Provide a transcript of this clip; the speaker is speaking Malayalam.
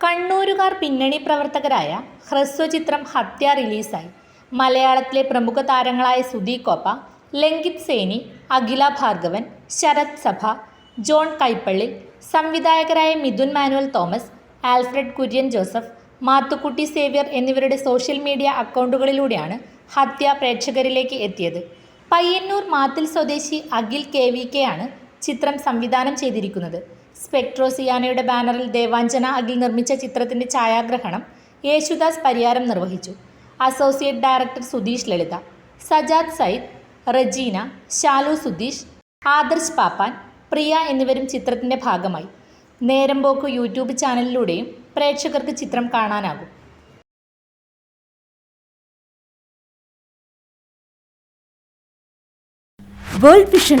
കണ്ണൂരുകാർ പിന്നണി പ്രവർത്തകരായ ഹ്രസ്വചിത്രം ഹത്യ റിലീസായി. മലയാളത്തിലെ പ്രമുഖ താരങ്ങളായ Sudhi Koppa Lankith Saini Akhila Bhargavan Sarath Sabha John Kaippally സംവിധായകരായ Mithun Manuel Thomas Alfred Kurian Joseph Mathukutty Xavier എന്നിവരുടെ സോഷ്യൽ മീഡിയ അക്കൗണ്ടുകളിലൂടെയാണ് ഹത്യ പ്രേക്ഷകരിലേക്ക് എത്തിയത്. പയ്യന്നൂർ മാത്തിൽ സ്വദേശി അഖിൽ കെ വി കെ ആണ് ചിത്രം സംവിധാനം ചെയ്തിരിക്കുന്നത്. സ്പെക്ട്രോസിയാനയുടെ ബാനറിൽ ദേവാഞ്ജന അഖിൽ നിർമ്മിച്ച ചിത്രത്തിന്റെ ഛായാഗ്രഹണം യേശുദാസ് പരിയാരം നിർവഹിച്ചു. അസോസിയേറ്റ് ഡയറക്ടർ സുധീഷ് ലളിത സജാദ് സയ്യിദ് റജീന ശാലു സുധീഷ് ആദർശ് പാപ്പാൻ പ്രിയ എന്നിവരും ചിത്രത്തിന്റെ ഭാഗമായി. നേരമ്പോക്ക് യൂട്യൂബ് ചാനലിലൂടെയും പ്രേക്ഷകർക്ക് ചിത്രം കാണാനാകും. World vision